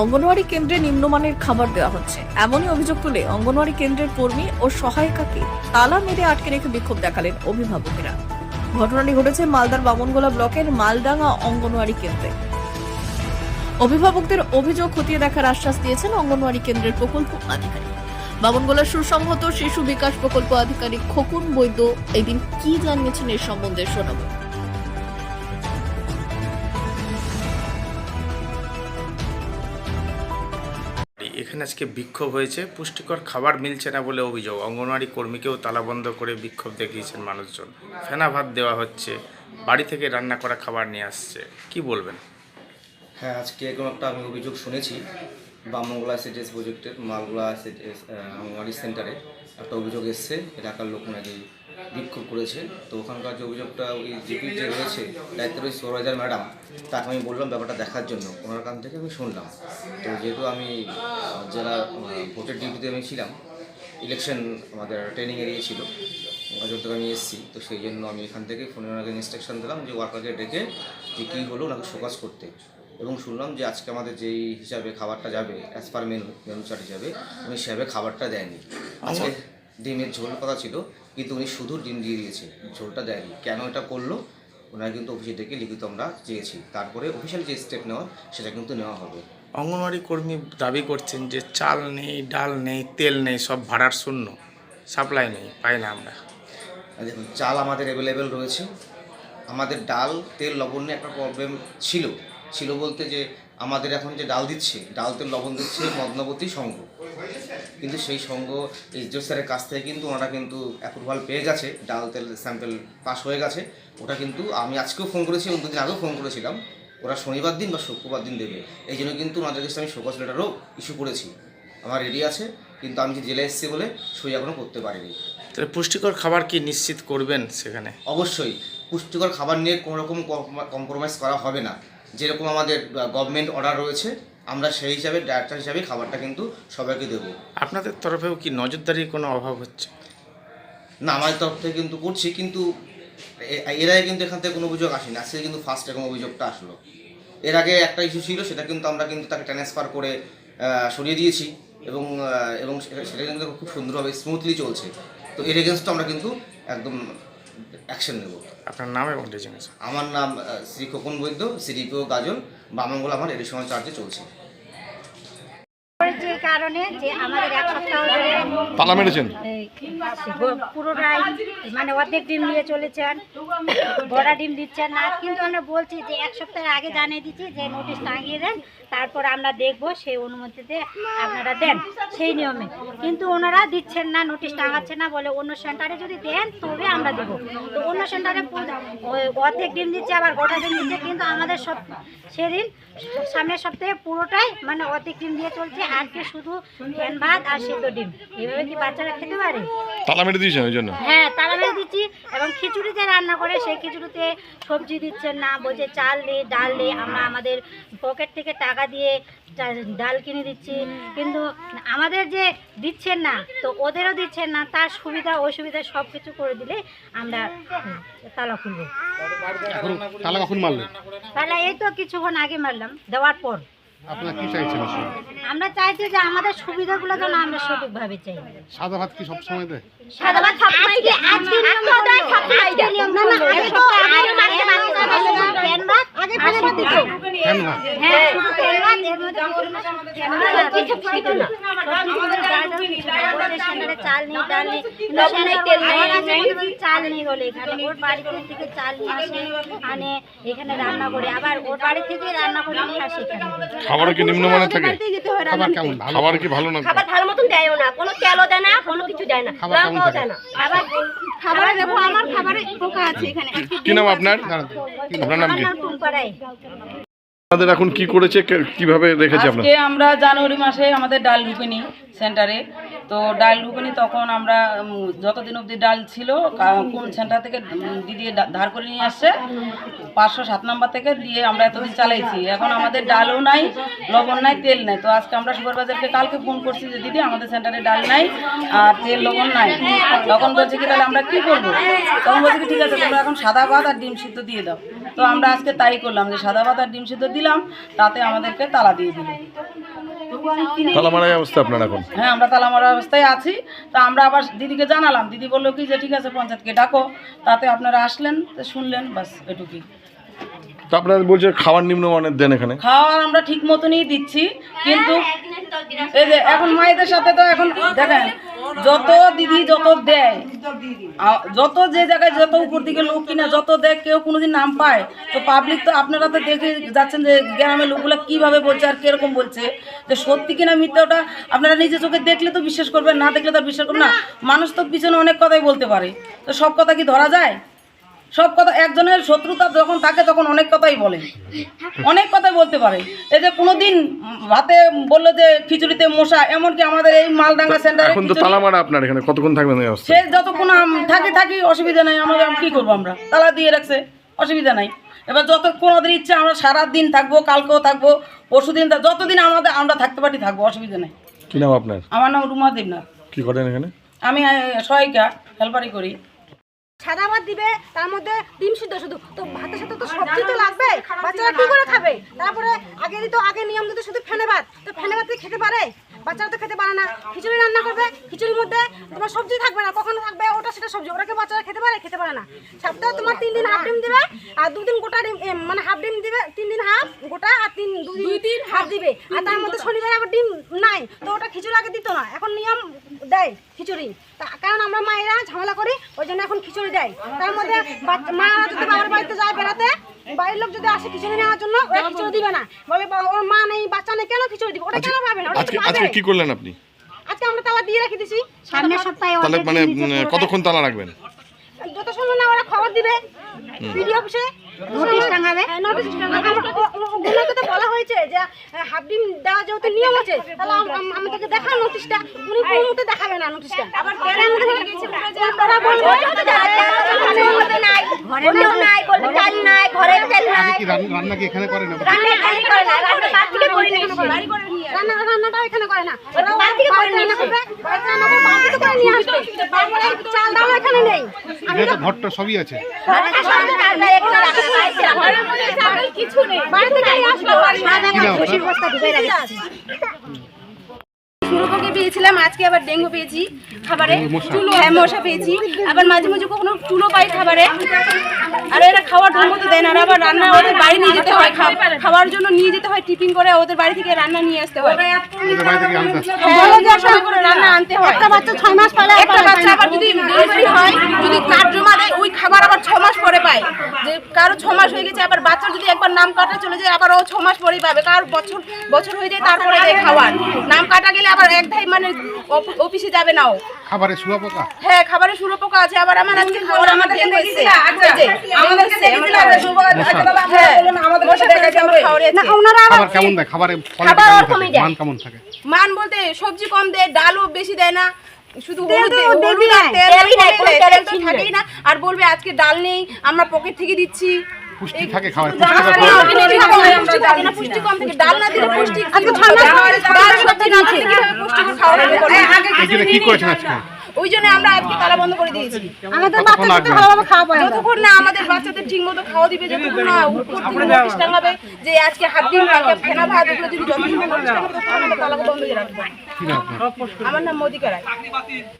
অঙ্গনওয়াড়ি কেন্দ্রে নিম্নমানের খাবার দেওয়া হচ্ছে। এমনই অভিযোগ তুলে অঙ্গনওয়াড়ি কেন্দ্রের কর্মী ও সহায়িকাকে তালা মেরে আটকে রেখে বিক্ষোভ দেখালেন অভিভাবকেরা। ঘটনাটি ঘটেছে মালদার বামনগোলা ব্লকের মালডাঙ্গা অঙ্গনওয়াড়ি কেন্দ্রে। অভিভাবকদের অভিযোগ খতিয়ে দেখার আশ্বাস দিয়েছেন অঙ্গনওয়াড়ি কেন্দ্রের প্রকল্প আধিকারিক। বামনগোলা সুসংহত শিশু বিকাশ প্রকল্প আধিকারিক খোকন বৈদ্য এদিন কি জানিয়েছেন এর সম্বন্ধে শোনাবো। এখানে আজকে বিক্ষোভ হয়েছে। পুষ্টিকর খাবার মিলছে না বলে অভিযোগ। অঙ্গনওয়াড়ি কর্মীকেও তালাবন্ধ করে বিক্ষোভ দেখিয়েছেন মানুষজন। ফেনা ভাত দেওয়া হচ্ছে। বাড়ি থেকে রান্না করা খাবার নিয়ে আসছে। কি বলবেন? হ্যাঁ আজকে এরকম একটা আমি অভিযোগ শুনেছি। বামমঙ্গলা সিটিএস প্রজেক্টের মালগোলা সিটিএস অঙ্গনওয়াড়ি সেন্টারে একটা অভিযোগ এসছে। এলাকার লোক নাকি বিক্ষোভ করেছে। তো ওখানকার যে অভিযোগটা ওই জিপি যে রয়েছে দায়িত্ব রয়েছে সৌরাজার ম্যাডাম, তাকে আমি বললাম ব্যাপারটা দেখার জন্য। ওনার কাছ থেকে আমি শুনলাম। তো যেহেতু আমি জেলা ভোটের ডিউটিতে আমি ছিলাম, ইলেকশন আমাদের ট্রেনিং এরিয়া ছিল গাজর থেকে আমি এসেছি। তো সেই জন্য আমি এখান থেকে ফোনে ওনাকে ইনস্ট্রাকশন দিলাম যে ওয়ার্কারকে ডেকে যে কী হলো ওনাকে ফোকাস করতে। এবং শুনলাম যে আজকে আমাদের যেই হিসাবে খাবারটা যাবে as per menu menu chart হিসাবে, উনি সেভাবে খাবারটা দেয়নি। আজকে ডিমের ঝোল কথা ছিল কিন্তু উনি শুধু ডিম দিয়ে দিয়েছে ঝোলটা দেয়নি। কেন এটা করল? ওনারা কিন্তু অফিসে ডেকে লিখিত আমরা চেয়েছি। তারপরে অফিসিয়াল যে স্টেপ নেওয়া সেটা কিন্তু নেওয়া হবে। অঙ্গনওয়াড়ি কর্মী দাবি করছেন যে চাল নেই ডাল নেই তেল নেই সব ভাড়ার শূন্য। সাপ্লাই নেই পাই না আমরা। দেখুন চাল আমাদের অ্যাভেলেবেল রয়েছে। আমাদের ডাল তেল লবণ নিয়ে একটা প্রবলেম ছিল। ছিল বলতে যে আমাদের এখন যে ডাল দিচ্ছে ডালতে লবণ দিচ্ছে মদনাবতী সংঘ কিন্তু সেই সংঘ এইচডিও স্যারের কাছ থেকে কিন্তু ওনারা কিন্তু অ্যাপ্রুভাল পেয়ে গেছে ডাল তেল স্যাম্পেল পাস হয়ে গেছে। ওটা কিন্তু আমি আজকেও ফোন করেছি এবং দুদিন আগেও ফোন করেছিলাম। ওরা শনিবার দিন বা শুক্রবার দিন দেবে। এই জন্য কিন্তু ওনাদের কাছে আমি শোকজ লেটারও ইস্যু করেছি। আমার রেডি আছে কিন্তু আমি যে জেলে এসেছি বলে সই এখনও করতে পারিনি। তাহলে পুষ্টিকর খাবার কি নিশ্চিত করবেন সেখানে? অবশ্যই। পুষ্টিকর খাবার নিয়ে কোনো রকম কম্প্রোমাইজ করা হবে না। যেরকম আমাদের গভর্নমেন্ট অর্ডার রয়েছে আমরা সেই হিসাবে ডাক্তার হিসাবে খাবারটা কিন্তু সবাইকে দেবো। আপনাদের তরফেও কি নজরদারির কোনো অভাব হচ্ছে? না আমাদের তরফ থেকে কিন্তু করছি কিন্তু এ- এর আগে কিন্তু এখান থেকে কোনো অভিযোগ আসেনি। আজকে কিন্তু ফার্স্ট এরকম অভিযোগটা আসলো। এর আগে একটা ইস্যু ছিল সেটা কিন্তু আমরা কিন্তু তাকে ট্রান্সফার করে সরিয়ে দিয়েছি এবং এবং সেটা- সেটা কিন্তু খুব সুন্দরভাবে স্মুথলি চলছে। তো এর এগেনস্টও আমরা কিন্তু একদম অ্যাকশন নেব। আপনার নাম এবং ডিজাইন আমার নাম শ্রী খোকন বৈদ্য সিডিপিও গাজল বামঙ্গল আমার এডিশনাল চার্জে চলছে। যে কারণে যে আমাদের এক সপ্তাহ ধরে তালা মেরেছেন? পুরোটাই মানে অর্ধেক ডিম নিয়ে চলেছেন বড়া ডিম দিচ্ছেন না। কিন্তু আমরা বলছি যে এক সপ্তাহ আগে জানিয়ে দিচ্ছি যে নোটিশ টাঙিয়ে দেন তারপর আমরা দেখব সেই অনুমতিতে আপনারা দেন সেই নিয়মে। কিন্তু ওনারা দিচ্ছেন না নোটিশ টাঙাচ্ছেন না বলে অন্য সেন্টারে যদি দেন তবে আমরা দেবো। তো অন্য সেন্টারে অর্ধেক ডিম দিচ্ছে আবার গোটা ডিম দিচ্ছে কিন্তু আমাদের সব সেদিন সামনের সপ্তাহে পুরোটাই মানে অর্ধেক ডিম দিয়ে চলছে আজকে শুধু ফ্যান ভাত আর সেদ্ধ ডিম। এভাবে কি বাচ্চারা খেতে পারে? তালা মেরে দিয়েছেন ওই জন্য? হ্যাঁ তারা মেরে দিচ্ছি এবং খিচুড়ি যে রান্না করে সেই খিচুড়িতে সবজি দিচ্ছেন না বলছে চাল নেই ডাল নেই আমরা আমাদের পকেট থেকে টাকা দিয়ে ডাল কিনে দিচ্ছি। কিন্তু আমাদের যে দিচ্ছেন না তো ওদেরও দিচ্ছেন না তার সুবিধা অসুবিধা সব কিছু করে দিলে আমরা তালা খুলবো। তালা কখন মারলেন? তাহলে এই তো কিছুক্ষণ আগে মারলাম দেওয়ার পর। আপনারা কি চাইছেন আমরা চাইছি যে আমাদের সুবিধাগুলো যেন আমরা সঠিকভাবে চাই। সাদা ভাত কি সব সময় দেয়? সাদা ভাত। আজকে নিয়ম নিয়ম। আগে তো আগে ভাত ভাত হ্যাঁ, ভাত, এর কিছু না। আমাদের চাল নেই, ডাল নেই। কাছে বলছে চাল এখানে। ওর বাড়িতে থেকে চাল নিয়ে আসে আনে এখানে রান্না করে। আবার ওর বাড়ি থেকে রান্না করে নিয়ে আসে খাবার কি নিম্নমানের থাকে? খাবার কেমন? খাবার কি ভালো না? খাবার ভালো মতন দেয়ও না। কোনো তেলও দেয় না কোনো কিছু দেয় না। খাবার কেমন দেয় না। আবার খাবারে দেখো আমার খাবারে পোকা আছে এখানে। কি নাম আপনার? আপনার নাম কি? আপনাদের এখন কি করেছে কে- কীভাবে রেখেছে আপনার? আমরা জানুয়ারি মাসে আমাদের ডাল ঢুকেনি সেন্টারে। তো ডাল ঢুকেনি তখন আমরা যতদিন অবধি ডাল ছিল কোন সেন্টার থেকে দিদি ধার করে নিয়ে আসছে পাঁচশো সাত নাম্বার থেকে দিয়ে আমরা এতদিন চালাইছি। এখন আমাদের ডালও নাই, লবণ নাই, তেল নাই। তো আজকে আমরা সুপারভাইজারকে কালকে ফোন করছি যে, দিদি, আমাদের সেন্টারে ডাল নাই আর তেল, লবণ নাই। তখন বলছে কি, তাহলে আমরা কী করব? তখন বলছে কি, ঠিক আছে, তোমরা এখন সাদা ভাত আর ডিম সিদ্ধ দিয়ে দাও। তো আমরা আজকে তাই করলাম যে, সাদা ভাত আর ডিম সিদ্ধ দিলাম, তাতে আমাদেরকে তালা দিয়ে দিল। তালা মারাই অবস্থা আপনার এখন? হ্যাঁ আমরা তালামারা অবস্থায় আছি। তা আমরা আবার দিদিকে জানালাম। দিদি বলল কি যে ঠিক আছে পঞ্চায়েতকে ডাকো। তাতে আপনারা আসলেন তো শুনলেন বাস এটুকুই। তো আপনারা বলছে খাওয়ার নিম্নমানের দেন এখানে। খাওয়ার আমরা ঠিক মতনই দিচ্ছি কিন্তু এই যে এখন মায়েদের সাথে তো এখন দেখেন যত দিদি যত দেয় যত যে জায়গায় যত উপর দিকে লোক কিনা, যত দেয়, কেউ কোনোদিন নাম পায়। তো পাবলিক তো আপনারা তো দেখে যাচ্ছেন যে গ্রামের লোকগুলো কীভাবে বলছে আর কীরকম বলছে। যে সত্যি কিনা মিথ্যা ওটা আপনারা নিজে চোখে দেখলে তো বিশ্বাস করবেন, না দেখলে তো বিশ্বাস করবেন না। মানুষ তো পিছনে অনেক কথাই বলতে পারে। তো সব কথা কি ধরা যায়? সব কথা একজনের শত্রুতা যখন থাকে তখন অনেক কথাই বলে। অনেক কথাই বলতে পারে। এই যে কোনোদিন ভাতে বলল যে খিচুড়িতে মশা এমনকি আমাদের এই মালডাঙ্গা সেন্টারে এখন তো তালা মারা আপনার এখানে কতক্ষণ থাকবেন এই অবস্থা সে যতক্ষণ আম- থাকি থাকি অসুবিধা নাই আমাদের কি করব আমরা? তালা দিয়ে রাখছে অসুবিধা নাই। এবার যতক্ষণ ওদের ইচ্ছা আমরা সারা দিন থাকব কালকেও থাকব পরশু দিন যতদিন আমাদের আমরা থাকতে পারি থাকব অসুবিধা নেই। কি নাম আপনার? আমার নাম রুমা দেবনাথ। কি করেন এখানে? আমি আহ, সহায়িকা হেল্পারি করি। সাদা ভাত দিবে তার মধ্যে ডিম সিদ্ধ শুধু। তো ভাতের সাথে তো সবজি তো লাগবে? বাচ্চারা কি করে খাবে? তারপরে আগে তো আগে নিয়ম দিতে শুধু ফেনে ভাত। তো ফেনে ভাত খেতে পারে? বাচ্চারা তো খেতে পারে না। খিচুড়ি রান্না করবে খিচুড়ির মধ্যে তোমার সবজি থাকবে না। কখনো থাকবে ওটা সেটা সবজি। ওরা কি বাচ্চারা খেতে পারে? খেতে পারে না। সপ্তাহে তোমার তিন দিন হাফ ডিম দিবে আর দুদিন গোটা ডিম মানে হাফ ডিম দিবে তিন দিন হাফ গোটা আর তিন দুই দিন হাফ। দিবে। আর তার মধ্যে শনিবার আবার ডিম নাই। তো ওটা খিচুড়ি আগে দিত না। এখন নিয়ম দেয়। খিচুড়ি। তা- কারণ আমরা মায়েরা ঝামেলা করি ওই জন্য এখন খিচুড়ি দেয়। তার মধ্যে মা যদি বাবার বাড়িতে যায় বেড়াতে বাড়ির লোক যদি আসে খিচুড়ি নেওয়ার জন্য ওরা খিচুড়ি দিবে না। বলে ওর মা নেই বাচ্চা নেই কেন খিচুড়ি দিবে? ওটা কেন পাবে না? ওটা আজকে কি করলেন আপনি? আজকে আমরা তালা দিয়ে রেখে দিছি। সামনের সপ্তাহে তাহলে মানে কতক্ষণ তালা রাখবেন? যত সময় না ওরা খবর দিবে। ভিডিও অফিসে নোটিশ টাঙাবে। হ্যাঁ, নোটিশ টাঙাবে। ওগুলোকে তো হয়েছে যে হাফ ডিম দেওয়া যেহেতু নিয়ম আছে তাহলে আম- আম- আমাদেরকে দেখান নোটিশটা উনি কোনো মতে দেখাবে না নোটিশটা। আবার রান্না কি এখানে করে না? রান্নাটা এখানে করে না চাল এখানে নেই। আমি সবই আছে। রাখছি। শুরুপোকে পেয়েছিলাম আজকে আবার ডেঙ্গু পেয়েছি। খাবারে চুলো হ্যাঁ মশা পেয়েছি। আবার মাঝে মাঝে কখনো চুলো পাই খাবারে। আর এরা খাওয়ার ঢোক মতো দেয় না আর আবার রান্না ওদের বাড়ি নিয়ে যেতে হয় খাওয়ার জন্য নিয়ে যেতে হয় টিফিন করে ওদের বাড়ি থেকে রান্না নিয়ে আসতে হয়। হ্যাঁ, রান্না আনতে হয়। একটা বাচ্চা ছয় মাস পরে একটা বাচ্চা আবার যদি ডেলিভারি হয় যদি কার্ড জমা দেয় ওই খাবার আবার ছ মাস পরে পায়। যে কারও ছ মাস হয়ে গেছে আবার বাচ্চা যদি একবার নাম কাটা চলে যায় আবার ও ছ মাস পরেই পাবে। কার বছর বছর হয়ে যায় তারপরে দেয় খাবার নাম কাটা গেলে আবার এক ধাই মানে অফ- অফিসে যাবে না ও। খাবারে শুয়া পোকা? হ্যাঁ খাবারে সুরপোকা আছে আবার আমার আজকে খাবার আমার ডেঙ্গু এসেছে এই যে, আমাদের এসেছে, আমার খাবার- হ্যাঁ, মশা পেয়েছে আমার খাবারে আছে। ওনারা খাবার কেমন দেয়? খাবারে দেয়। মান কেমন থাকে? মান বলতে সবজি কম দেয় ডালও বেশি দেয় না। শুধু হলুদ আর না। তেল না। থাকেই না। আর বলবে আজকে ডাল নেই আমরা পকেট থেকে দিচ্ছি। পুষ্টি থাকে খাবার পুষ্টি থাকে। না, পুষ্টি কম থাকে ডাল না দিলে পুষ্টি আজকে ডাল সবজি না কীভাবে পুষ্টিকর খাওয়া হবে বলো? কি করেছেন আজকে? ওই জন্য আমরা আজকে তালা বন্ধ করে দিয়েছি। আমাদের বাচ্চাদেরকে ভালোভাবে খাওয়াবো আমরা। যতক্ষণ না আমাদের বাচ্চাদের ঠিক মতো খাওয়া দিবে যতক্ষণ না উপর থেকে নোটিশ টাঙাবে যে আজকে হাত দিন কাকে ফেনা ভাত এগুলো যদি যতক্ষণ ততক্ষণ আমরা তালা বন্ধ করে রাখব। আমার নাম মোদিকা রায়।